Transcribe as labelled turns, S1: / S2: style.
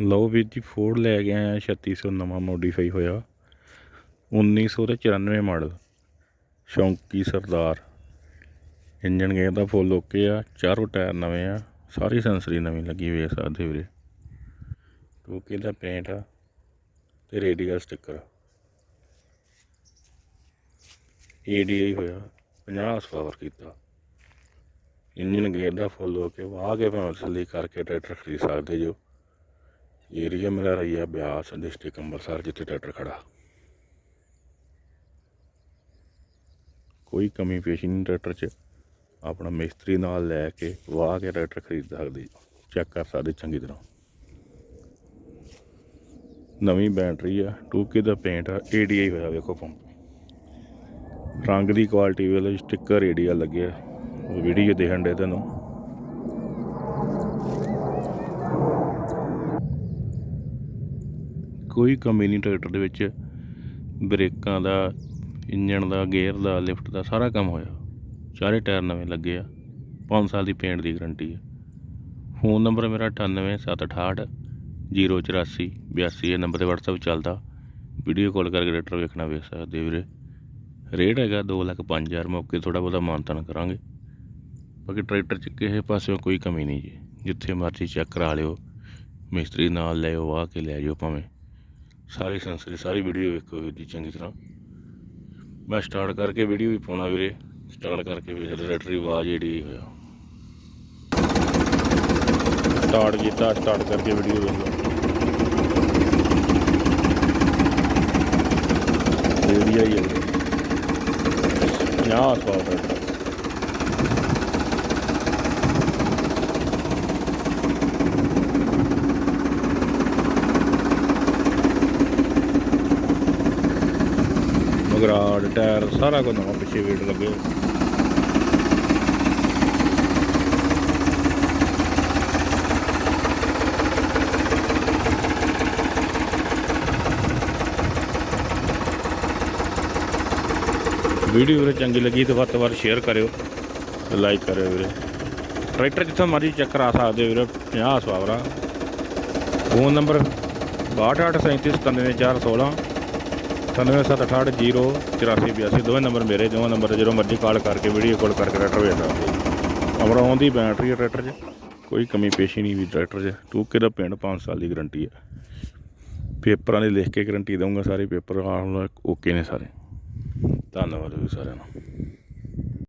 S1: ਲਓ ਵੀਰ ਜੀ ਫੋਰਡ ਲੈ ਕੇ ਆਇਆ 3600 ਨਵਾਂ ਮੋਡੀਫਾਈ ਹੋਇਆ। 1994 ਮਾਡਲ ਸ਼ੌਂਕੀ ਸਰਦਾਰ। ਇੰਜਨ ਗੇਅਰ ਦਾ ਫੁੱਲ ਓਕੇ ਆ, ਚਾਰੋਂ ਟਾਇਰ ਨਵੇਂ ਆ, ਸਾਰੀ ਸੈਂਸਰੀ ਨਵੀਂ ਲੱਗੀ ਵੇਖ ਸਕਦੇ ਵੀਰੇ। ਟੋਕੇ ਦਾ ਪੇਂਟ ਆ ਤੇ ਰੇਡੀਅਲ ਸਟicker ਏਡੀਆਈ ਹੋਇਆ 50 ਪਾਵਰ ਕੀਤਾ। ਇੰਜਨ ਗੇਅਰ ਦਾ ਫੁੱਲ ਓਕੇ ਵਾਹ ਕੇ ਭਾਵੇਂ ਥੱਲੇ ਕਰਕੇ ਟਰੈਕਟਰ ਖਰੀਦ ਸਕਦੇ ਜੋ। ਏਰੀਆ ਮੇਰਾ ਰਹੀ ਰਹੀਆ ਬਿਆਸ, ਡਿਸਟ੍ਰਿਕਟ ਅੰਮ੍ਰਿਤਸਰ, ਜਿੱਥੇ ਟਰੈਕਟਰ ਖੜਾ। ਕੋਈ ਕਮੀ ਪੇਸ਼ੀ ਨਹੀਂ ਟਰੈਕਟਰ 'ਚ। ਆਪਣਾ ਮਿਸਤਰੀ ਨਾਲ ਲੈ ਕੇ ਵਾਹ ਕੇ ਟਰੈਕਟਰ ਖਰੀਦ ਸਕਦੇ। ਚੈੱਕ ਕਰ ਸਕਦੇ ਚੰਗੀ ਤਰ੍ਹਾਂ। ਨਵੀਂ ਬੈਟਰੀ ਆ 2K ਦਾ ਪੇਂਟ ਆ ADI ਹੋਇਆ ਵੇਖੋ ਪੰਪ ਰੰਗ ਦੀ ਕੁਆਲਿਟੀ ਵੇਲੇ ਸਟicker ADI ਲੱਗਿਆ। ਵੀਡੀਓ ਦੇਖਣ ਦੇ ਤੈਨੂੰ। ਕੋਈ ਕਮੀ ਨਹੀਂ ਟਰੈਕਟਰ ਦੇ ਵਿੱਚ। ਬ੍ਰੇਕਾਂ ਦਾ, ਇੰਜਣ ਦਾ, ਗੇਅਰ ਦਾ, ਲਿਫਟ ਦਾ ਸਾਰਾ ਕੰਮ ਹੋਇਆ। ਚਾਰੇ ਟਾਇਰ ਨਵੇਂ ਲੱਗੇ ਆ। 5 ਸਾਲ ਦੀ ਪੇਂਟ ਦੀ ਗਾਰੰਟੀ ਹੈ ਫੋਨ ਨੰਬਰ ਮੇਰਾ 98768 084 82 ਇਹ ਨੰਬਰ ਤੇ WhatsApp ਚੱਲਦਾ। ਵੀਡੀਓ ਕਾਲ ਕਰਕੇ ਟਰੈਕਟਰ ਵੇਖਣਾ ਵੇਖ ਸਕਦੇ ਵੀਰੇ। ਰੇਟ ਹੈਗਾ 2 ਲੱਖ 5000 ਮੌਕੇ ਥੋੜਾ ਬਹੁਤਾ ਮਾਨਤਾਨ ਕਰਾਂਗੇ। ਬਾਕੀ ਟਰੈਕਟਰ ਚ ਕਿਸੇ ਪਾਸਿਓਂ ਕੋਈ ਕਮੀ ਨਹੀਂ ਜੀ। ਜਿੱਥੇ ਮਰਜ਼ੀ ਚੈੱਕ ਕਰਾ ਲਿਓ। ਮਿਸਤਰੀ ਨਾਲ ਲੈ ਆਓ, ਆ ਕੇ ਲੈ ਜਾਓ ਭਾਵੇਂ। ਸਾਰੀ ਸੰਸਰੀ, ਸਾਰੀ ਵੀਡੀਓ ਵੇਖੋ ਵੀਰ ਜੀ, ਚੰਗੀ ਤਰ੍ਹਾਂ। ਮੈਂ ਸਟਾਰਟ ਕਰਕੇ ਵੀਡੀਓ ਵੀ ਪਾਉਣਾ ਵੀਰੇ। ਸਟਾਰਟ ਕਰਕੇ ਵੀ ਰੈਟਰੀ ਆਵਾਜ਼ ਜਿਹੜੀ ਹੋਇਆ ਸਟਾਰਟ ਕੀਤਾ ਸਟਾਰਟ ਕਰਕੇ ਵੀਡੀਓ ਵੇਖ। ਲਓ ਏਰੀਆ ਹੀ ਹੈ ਯਾਰ ਸਵਾਦ ਹੈ ਮਗਰਾੜ, ਟਾਇਰ, ਸਾਰਾ ਕੁਝ ਨਵਾਂ ਪਿੱਛੇ ਵੇਟ ਲੱਗੇ ਵੀਡੀਓ ਵੀਰੇ ਚੰਗੀ ਲੱਗੀ ਤਾਂ ਵੱਧ ਤੋਂ ਵੱਧ ਸ਼ੇਅਰ ਕਰਿਓ ਤੇ ਲਾਈਕ ਕਰਿਓ ਵੀਰੇ। ਟਰੈਕਟਰ ਜਿੱਥੋਂ ਮਰਜ਼ੀ ਚੈੱਕ ਕਰਾ ਸਕਦੇ ਹੋ ਵੀਰੇ 50 ਸਵਾਵਰਾ। ਫੋਨ ਨੰਬਰ 6287394416 9768080482 ਦੋਵੇਂ ਨੰਬਰ ਮੇਰੇ ਦੋਵੇਂ ਨੰਬਰ ਤੇ ਜਦੋਂ ਮਰਜ਼ੀ ਕਾਲ ਕਰਕੇ ਵੀਡੀਓ ਕਾਲ ਕਰਕੇ ਟਰੈਕਟਰ ਵੇਚ ਸਕਦੇ ਅਮਰੋਂ ਦੀ ਬੈਟਰੀ ਹੈ ਟਰੈਕਟਰ 'ਚ ਕੋਈ ਕਮੀ ਪੇਸ਼ੀ ਨਹੀਂ ਵੀ ਟਰੈਕਟਰ 'ਚ ਟੂਕੇ ਦਾ ਪਿੰਡ 5 ਸਾਲ ਦੀ ਗਾਰੰਟੀ ਹੈ ਪੇਪਰਾਂ ਦੀ ਲਿਖ ਕੇ ਗਾਰੰਟੀ ਦਊਂਗਾ ਸਾਰੇ ਪੇਪਰ ਆਲ ਓਕੇ ਨੇ ਸਾਰੇ ਧੰਨਵਾਦ ਜੀ ਸਾਰਿਆਂ ਨੂੰ